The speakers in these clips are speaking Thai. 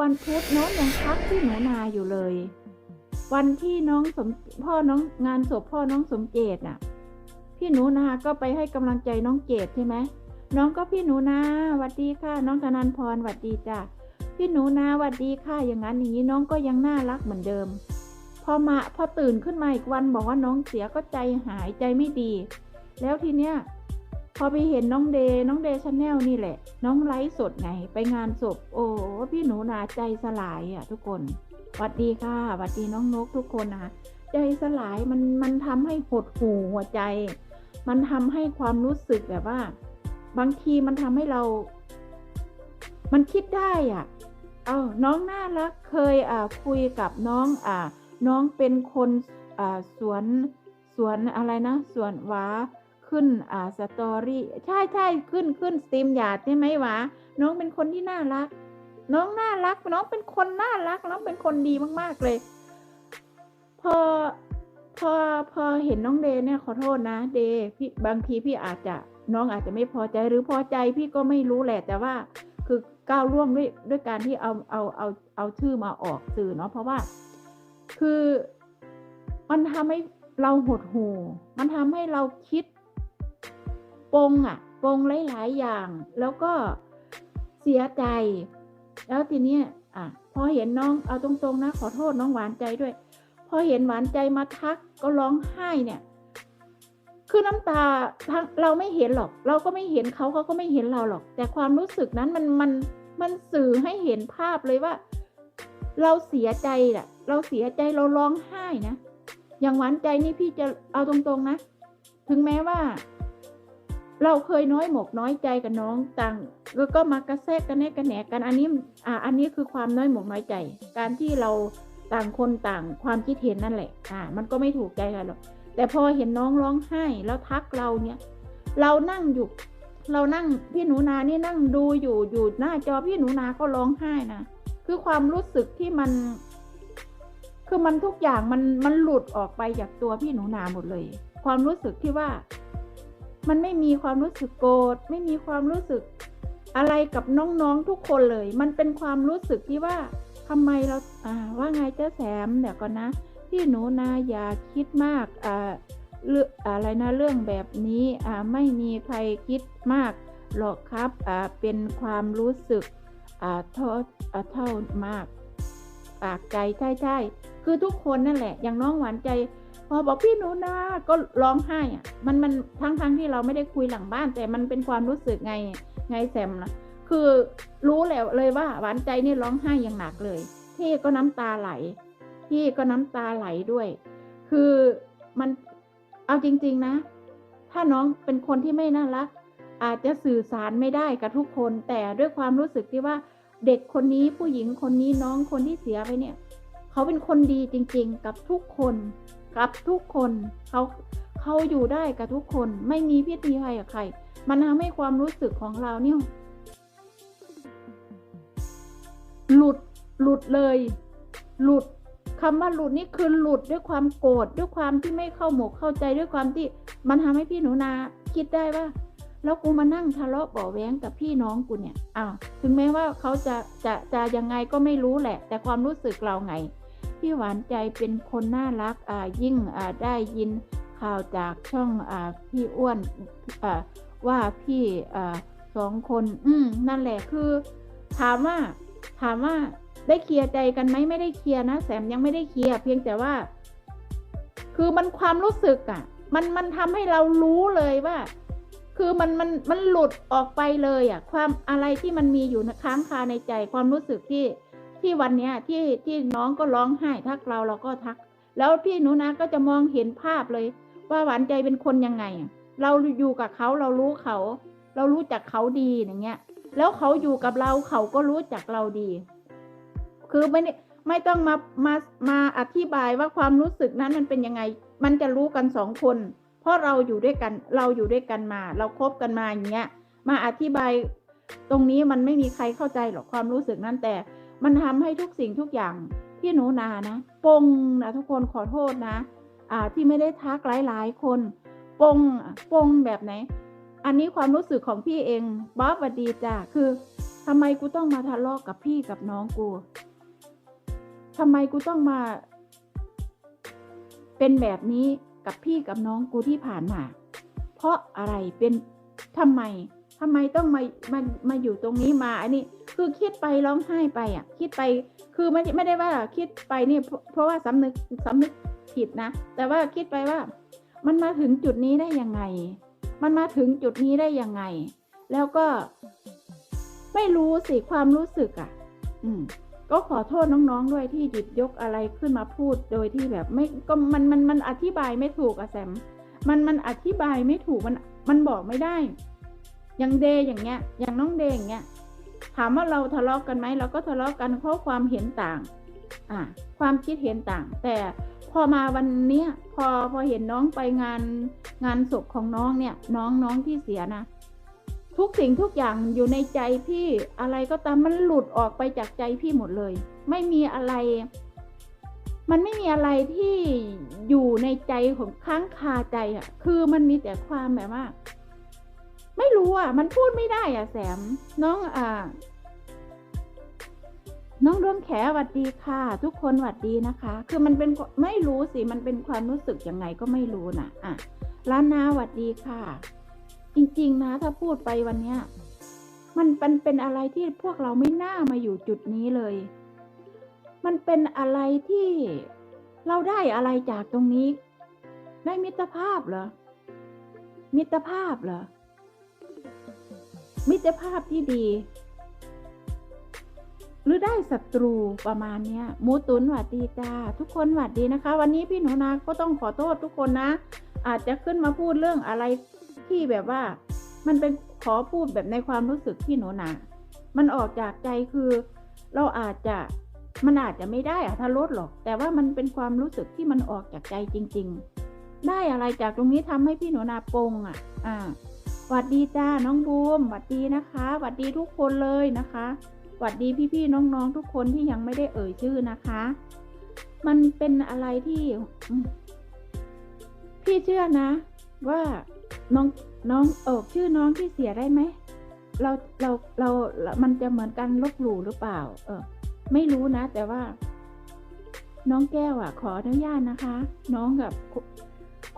วันพุธน้องยังทักพี่หนูนาอยู่เลย วันที่น้องสมพ่อน้องงานศพพ่อน้องสมเจตน่ะ พี่หนูนาก็ไปให้กำลังใจน้องเจตใช่ไหมน้องก็พี่หนูนาหวัดดีค่ะ น้องธนันพรหวัดดีจ้ะพี่หนูนาหวัดดีค่ะอย่างนั้นอย่างนี้น้องก็ยังน่ารักเหมือนเดิม พอมาพอตื่นขึ้นมาอีกวันบอกว่าน้องเสียก็ใจหายใจไม่ดี แล้วทีเนี้ย พอไปเห็นน้องเดย์น้องเดย์ชาแนลนี่แหละ น้องไลฟ์สดไง ไปงานศพ โอ้พี่หนูนาใจสลายอะทุกคนหวัดดีค่ะหวัดดีน้องนกทุกคนนะคะใจสลายมันมันทำให้หดหู่หัวใจ มันทำให้ความรู้สึกแบบว่า บางทีมันทำให้เรา มันคิดได้อะ เอาน้องน่ารักเคยอ่าคุยกับน้องอ่าน้องเป็นคนอ่าสวนสวนอะไรนะสวนหวา ขึ้นอ่าสตอรี่ใช่ใช่ขึ้นขึ้นสตรีมหยาดใช่ไหมวาน้องเป็นคนที่น่ารัก น้องน่ารัก น้องเป็นคนน่ารัก น้องเป็นคนดีมาก ๆ เลย พอพอพอเห็นน้องเดย์เนี่ยขอโทษนะ เดย์พี่บางทีพี่อาจจะน้องอาจจะไม่พอใจหรือพอใจพี่ก็ไม่รู้แหละ แต่ว่าคือก้าวล่วงด้วยด้วยการที่เอาเอาเอาเอาชื่อมาออกสื่อเนาะเพราะว่า คือมันทำให้เราหดหู่มันทำให้เราคิด ปงอะปงหลาย ๆ อย่าง แล้วก็เสียใจ แล้วทีนี้อะพอเห็นน้องเอาตรงๆนะ ขอโทษน้องหวานใจด้วย พอเห็นหวานใจมาทักก็ร้องไห้เนี่ย คือน้ำตาทั้งเราไม่เห็นหรอก เราก็ไม่เห็นเขาเขาก็ไม่เห็นเราหรอก แต่ความรู้สึกนั้นมันมันมันสื่อให้เห็นภาพเลยว่า เราเสียใจแหละเราเสียใจเราร้องไห้นะอย่างหวานใจนี่พี่จะเอาตรงๆนะ ถึงแม้ว่า เราเคยน้อยหมกน้อยใจกับน้องต่างแล้วก็มากระแทกกันแนกกันแหนกันอันนี้อ่าอันนี้คือความน้อยหมกน้อยใจ การที่เราต่างคนต่างความคิดเห็นนั่นแหละอ่ามันก็ไม่ถูกใจกันหรอกแต่พอเห็นน้องร้องไห้แล้วทักเราเนี่ย เรานั่งอยู่ เรานั่งพี่หนูนานี่นั่งดูอยู่อยู่หน้าจอพี่หนูนาก็ร้องไห้นะคือความรู้สึกที่มัน คือมันทุกอย่างมันมันหลุดออกไปจากตัวพี่หนูนาหมดเลย ความรู้สึกที่ว่า มันไม่มีความรู้สึกโกรธไม่มีความรู้สึกอะไรกับน้องๆทุกคนเลย มันเป็นความรู้สึกที่ว่าทำไมเราอ่าว่าไงเจ้าแสมเดี๋ยวก่อนนะพี่หนูนาอย่าคิดมากอ่าเรื่องอะไรนะเรื่องแบบนี้อ่าไม่มีใครคิดมากหรอกครับอ่าเป็นความรู้สึกอ่าเท่าอ่าเท่ามากปากใจใช่ใช่คือทุกคนนั่นแหละ อย่างน้องหวานใจ พอบอกพี่หนูนาก็ร้องไห้อะมันมันทั้งทั้งที่เราไม่ได้คุยหลังบ้าน แต่มันเป็นความรู้สึกไงไงแซมนะคือรู้แล้วเลยว่าหวานใจนี่ร้องไห้อย่างหนักเลยพี่ก็น้ำตาไหลพี่ก็น้ำตาไหลด้วย คือมันเอาจริง ๆนะ ถ้าน้องเป็นคนที่ไม่น่ารัก อาจจะสื่อสารไม่ได้กับทุกคน แต่ด้วยความรู้สึกที่ว่าเด็กคนนี้ผู้หญิงคนนี้น้องคนที่เสียไปเนี่ย เขาเป็นคนดีจริง ๆ กับทุกคน กับทุกคนเขาเขาอยู่ได้กับทุกคนไม่มีพิษมีภัยกับใคร มันทำให้ความรู้สึกของเราเนี่ยหลุดหลุดเลย หลุดคำว่าหลุดนี่คือหลุดด้วยความโกรธด้วยความที่ไม่เข้าหมกเข้าใจด้วยความที่มันทำให้พี่หนูนาคิดได้ว่า แล้วกูมานั่งทะเลาะเบาะแว้งกับพี่น้องกูเนี่ยอ้าวถึงแม้ว่าเขาจะจะจะยังไงก็ไม่รู้แหละ แต่ความรู้สึกเราไง พี่หวานใจเป็นคนน่ารักยิ่งได้ยินข่าวจากช่องอพี่อ้วนว่าพี่สองคน อืมนั่นแหละคือ ถามว่า ถามว่าได้เคลียร์ใจกันไหมไม่ได้เคลียร์นะแสมยังไม่ได้เคลียร์เพียงแต่ว่า คือมันความรู้สึกอะ่ะ มันมันทำให้เรารู้เลยว่า คือมันมันมันหลุดออกไปเลยอะ่ะ ความอะไรที่มันมีอยู่ค้างคาในใจความรู้สึกที่ ที่วันเนี้ยที่ที่น้องก็ร้องไห้ทักเราเราก็ทัก แล้วพี่หนูนะก็จะมองเห็นภาพเลย ว่าหวานใจเป็นคนยังไง เราอยู่กับเขาเรารู้เขา เรารู้จักเขาดีอย่างเงี้ย แล้วเขาอยู่กับเราเขาก็รู้จักเราดี คือไม่ได้ไม่ต้องมามามาอธิบายว่าความรู้สึกนั้นมันเป็นยังไง มันจะรู้กันสองคน เพราะเราอยู่ด้วยกันเราอยู่ด้วยกันมา เราคบกันมาอย่างเงี้ย มาอธิบายตรงนี้มันไม่มีใครเข้าใจหรอกความรู้สึกนั้นแต่ มันทำให้ทุกสิ่งทุกอย่างพี่หนูนานะปงนะทุกคนขอโทษนะ อ่าที่ไม่ได้ทักหลายๆคนปงปงแบบไหน อันนี้ความรู้สึกของพี่เองบ๊อบสวัสดีจ้ะคือทำไมกูต้องมาทะเลาะกับพี่กับน้องกูทำไมกูต้องมา เป็นแบบนี้กับพี่กับน้องกูที่ผ่านมา เพราะอะไรเป็นทำไม ทำไมต้องมามามาอยู่ตรงนี้มา อันนี้คือคิดไปร้องไห้ไปอะ คิดไปคือไม่ไม่ได้ว่าคิดไปนี่เพราะเพราะว่าสำนึกสำนึกผิดนะ แต่ว่าคิดไปว่า มันมาถึงจุดนี้ได้ยังไง มันมาถึงจุดนี้ได้ยังไง แล้วก็ ไม่รู้สิความรู้สึกอะ อืมก็ขอโทษน้องๆด้วยที่หยิบยกอะไรขึ้นมาพูดโดยที่แบบไม่ก็มันมันมันอธิบายไม่ถูกอะแซมมันมันอธิบายไม่ถูกมันมันบอกไม่ได้ อย่างเดย์อย่างเงี้ย อย่างน้องเดย์อย่างเงี้ย ถามว่าเราทะเลาะกันไหมเราก็ทะเลาะกันเพราะความเห็นต่าง อ่า ความคิดเห็นต่าง แต่พอมาวันเนี้ยพอพอเห็นน้องไปงานงานศพของน้องเนี่ย น้องน้องที่เสียนะ ทุกสิ่งทุกอย่างอยู่ในใจพี่อะไรก็ตามมันหลุดออกไปจากใจพี่หมดเลย ไม่มีอะไร มันไม่มีอะไรที่อยู่ในใจของค้างคาใจอะ คือมันมีแต่ความแบบว่า ไม่รู้อะ มันพูดไม่ได้อะแสม น้องอ่า น้องดวงแขหวัดดีค่ะ ทุกคนหวัดดีนะคะ คือมันเป็นไม่รู้สิ มันเป็นความรู้สึกยังไงก็ไม่รู้นะอะล้านนาหวัดดีค่ะ จริง ๆ นะ ถ้าพูดไปวันเนี้ยมันเป็นเป็นอะไรที่พวกเราไม่น่ามาอยู่จุดนี้เลย มันเป็นอะไรที่เราได้อะไรจากตรงนี้ ได้มิตรภาพเหรอ มิตรภาพเหรอ มิตรภาพที่ดี หรือได้ศัตรูประมาณเนี้ยหมูตุนหวัดดีจ้าทุกคนหวัดดีนะคะ วันนี้พี่หนูนาก็ต้องขอโทษทุกคนนะ อาจจะขึ้นมาพูดเรื่องอะไรที่แบบว่า มันเป็นขอพูดแบบในความรู้สึกพี่หนูนา มันออกจากใจคือ เราอาจจะมันอาจจะไม่ได้อะถ้าลดหรอก แต่ว่ามันเป็นความรู้สึกที่มันออกจากใจจริง ๆ ได้อะไรจากตรงนี้ทำให้พี่หนูนาปงอะ อ่า หวัดดีจ้าน้องบูมหวัดดีนะคะหวัดดีทุกคนเลยนะคะหวัดดีพี่ๆน้องๆทุกคนที่ยังไม่ได้เอ่ยชื่อนะคะ มันเป็นอะไรที่พี่เชื่อนะ ว่าน้องน้องเออชื่อน้องที่เสียได้ไหมเราเราเรามันจะเหมือนกันลบหลู่หรือเปล่า เออ ไม่รู้นะ แต่ว่า น้องแก้วอะ ขออนุญาตนะคะ น้องกับ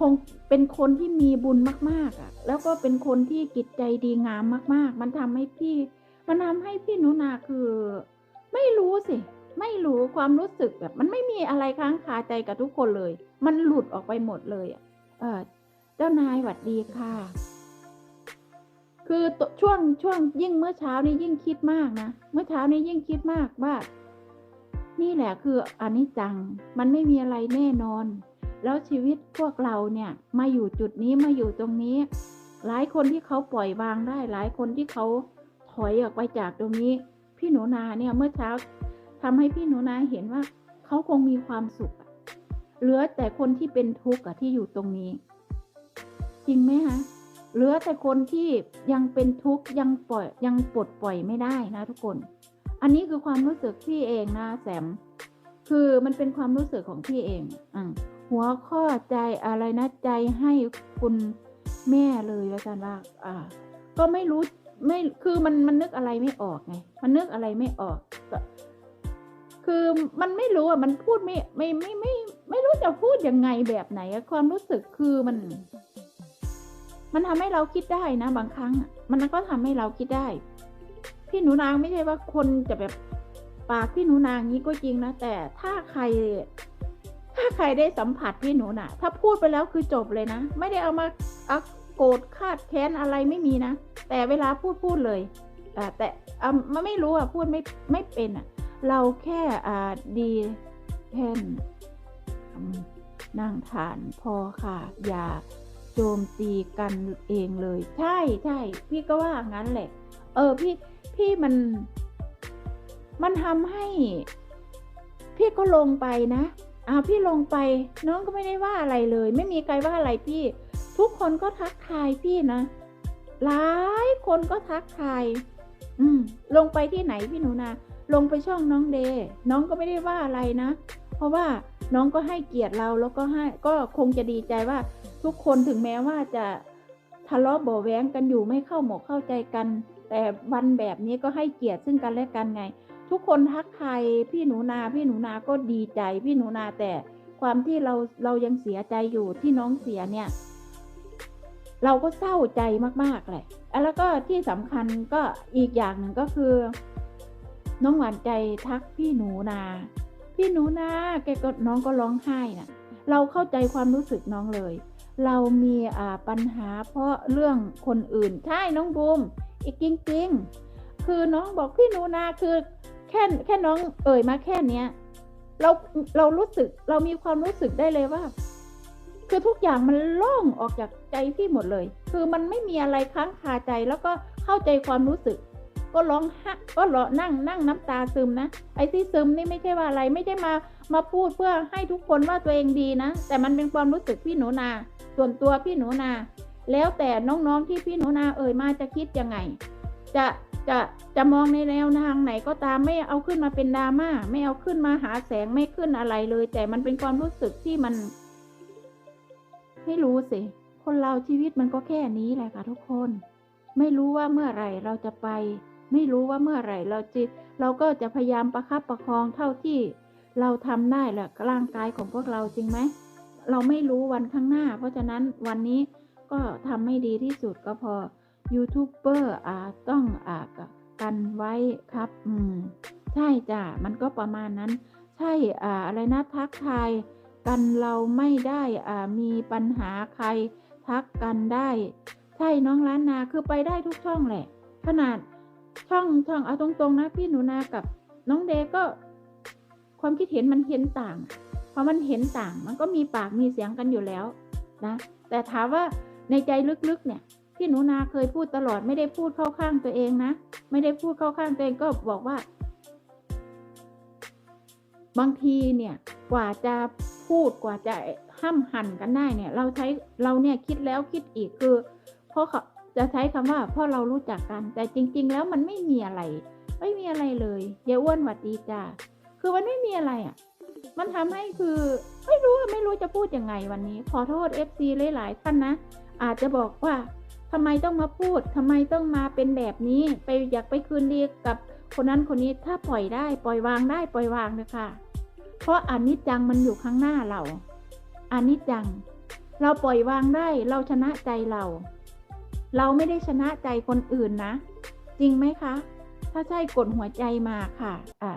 คงเป็นคนที่มีบุญมาก ๆ อะ แล้วก็เป็นคนที่จิตใจดีงามมาก ๆ มันทำให้พี่ มันทำให้พี่หนุนาคือ ไม่รู้สิ ไม่รู้ความรู้สึกแบบ มันไม่มีอะไรค้างคาใจกับทุกคนเลย มันหลุดออกไปหมดเลยอะ เออเจ้านายหวัดดีค่ะ คือช่วงช่วงยิ่งเมื่อเช้านี้ยิ่งคิดมากนะ เมื่อเช้านี้ยิ่งคิดมากว่า นี่แหละคืออนิจจัง มันไม่มีอะไรแน่นอน แล้วชีวิตพวกเราเนี่ยมาอยู่จุดนี้มาอยู่ตรงนี้ หลายคนที่เขาปล่อยวางได้ หลายคนที่เขาถอยออกไปจากตรงนี้ พี่หนูนาเนี่ยเมื่อเช้าทำให้พี่หนูนาเห็นว่าเขาคงมีความสุขเหลือแต่คนที่เป็นทุกข์ที่อยู่ตรงนี้ จริงไหมคะเหลือแต่คนที่ยังเป็นทุกข์ยังปล่อยยังปลดปล่อยไม่ได้นะทุกคน อันนี้คือความรู้สึกพี่เองนะแสม คือมันเป็นความรู้สึกของพี่เองอะ หัวข้อใจอะไรนะใจให้คุณแม่เลยว่ากันว่าอ่า ก็ไม่รู้ไม่คือมันมันนึกอะไรไม่ออกไง มันนึกอะไรไม่ออกก็คือมันไม่รู้อะมันพูดไม่ไม่ไม่ไม่ ไม่รู้จะพูดยังไงแบบไหนความรู้สึกคือมัน มันทำให้เราคิดได้นะบางครั้งมันก็ทำให้เราคิดได้ พี่หนูนางไม่ใช่ว่าคนจะแบบปากพี่หนูนางนี้ก็จริงนะแต่ถ้าใคร ถ้าใครได้สัมผัสพี่หนูน่ะ ถ้าพูดไปแล้วคือจบเลยนะ ไม่ได้เอามาเอาโกรธคาดแค้นอะไรไม่มีนะ แต่เวลาพูดพูดเลยแต่อ่ามันไม่รู้อะพูดไม่ไม่เป็นอะ เราแค่อ่าดีแค่นนั่งทานพอค่ะ อย่าโจมตีกันเองเลย ใช่ใช่พี่ก็ว่างั้นแหละ เออพี่พี่มัน มันทำให้ พี่ก็ลงไปนะ อ้าวพี่ลงไปน้องก็ไม่ได้ว่าอะไรเลย ไม่มีใครว่าอะไรพี่ ทุกคนก็ทักทายพี่นะ หลายคนก็ทักทาย อืม ลงไปที่ไหนพี่หนูนาลงไปช่องน้องเดย์น้องก็ไม่ได้ว่าอะไรนะ เพราะว่าน้องก็ให้เกียรติเราแล้วก็ให้ก็คงจะดีใจว่า ทุกคนถึงแม้ว่าจะทะเลาะเบาแว้งกันอยู่ไม่เข้าหมกเข้าใจกัน แต่วันแบบนี้ก็ให้เกียรติซึ่งกันและกันไง ทุกคนทักทายพี่หนูนา พี่หนูนาก็ดีใจ พี่หนูนาแต่ความที่เราเรายังเสียใจอยู่ที่น้องเสียเนี่ย เราก็เศร้าใจมากๆแหละอะแล้วก็ที่สำคัญก็อีกอย่างหนึ่งก็คือ น้องหวานใจทักพี่หนูนา พี่หนูนาแกก็น้องก็ร้องไห้น่ะ เราเข้าใจความรู้สึกน้องเลย เรามีอ่าปัญหาเพราะเรื่องคนอื่นใช่น้องบูมอีกจริง ๆ คือน้องบอกพี่หนูนาคือ แค่แค่น้องเอ่ยมาแค่เนี้ย เราเรารู้สึกเรามีความรู้สึกได้เลยว่า คือทุกอย่างมันล่งออกจากใจพี่หมดเลย คือมันไม่มีอะไรค้างคาใจแล้วก็เข้าใจความรู้สึก ก็ร้องฮะก็รอนั่งนั่งน้ำตาซึมนะไอ้ที่ซึมนี่ไม่ใช่ว่าอะไรไม่ได้มามาพูดเพื่อให้ทุกคนว่าตัวเองดีนะ แต่มันเป็นความรู้สึกพี่หนูนา ส่วนตัวพี่หนูนา แล้วแต่น้องๆที่พี่หนูนาเอ่ยมาจะคิดยังไง จะ จะจะมองในแนวทางไหนก็ตามไม่เอาขึ้นมาเป็นดราม่าไม่เอาขึ้นมาหาแสงไม่ขึ้นอะไรเลย แต่มันเป็นความรู้สึกที่มัน ไม่รู้สิ คนเราชีวิตมันก็แค่นี้แหละค่ะทุกคน ไม่รู้ว่าเมื่อไหร่เราจะไป ไม่รู้ว่าเมื่อไหร่เราจะเราก็จะพยายามประคับประคองเท่าที่เราทำได้แหละร่างกายของพวกเราจริงไหมเราไม่รู้วันข้างหน้า เพราะฉะนั้นวันนี้ก็ทำให้ดีที่สุดก็พอ ยูทูบเบอร์อ่าต้องอ่ากันไว้ครับ อืม ใช่จ้ะ มันก็ประมาณนั้น ใช่อ่าอะไรนะทักทายกันเราไม่ได้อ่ามีปัญหาใครทักกันได้ ใช่น้องล้านนาคือไปได้ทุกช่องแหละ ขนาดช่องช่องเอาตรงๆนะพี่หนูนากับน้องเดก็ ความคิดเห็นมันเห็นต่างพอมันเห็นต่างมันก็มีปากมีเสียงกันอยู่แล้วนะ แต่ถามว่าในใจลึกๆเนี่ย พี่หนูนาเคยพูดตลอดไม่ได้พูดเข้าข้างตัวเองนะ ไม่ได้พูดเข้าข้างตัวเองก็บอกว่า บางทีเนี่ยกว่าจะพูดกว่าจะห้ามหันกันได้เนี่ย เราใช้เราเนี่ยคิดแล้วคิดอีกคือ เพราะเขาจะใช้คำว่าเพราะเรารู้จักกัน แต่จริง ๆ แล้วมันไม่มีอะไร ไม่มีอะไรเลยเดี๋ยอ้วนหวัดดีจ้าคือมันไม่มีอะไรอะ มันทำให้คือไม่รู้ไม่รู้จะพูดยังไงวันนี้ ขอโทษ FC หลายๆท่านนะอาจจะบอกว่า ทำไมต้องมาพูดทำไมต้องมาเป็นแบบนี้ ไปอยากไปคืนดีกับคนนั้นคนนี้ถ้าปล่อยได้ ปล่อยวางได้ปล่อยวางเลยค่ะ เพราะอนิจจังมันอยู่ข้างหน้าเราอนิจจัง เราปล่อยวางได้ เราชนะใจเรา เราไม่ได้ชนะใจคนอื่นนะ จริงไหมคะ ถ้าใช่กดหัวใจมาค่ะ อะ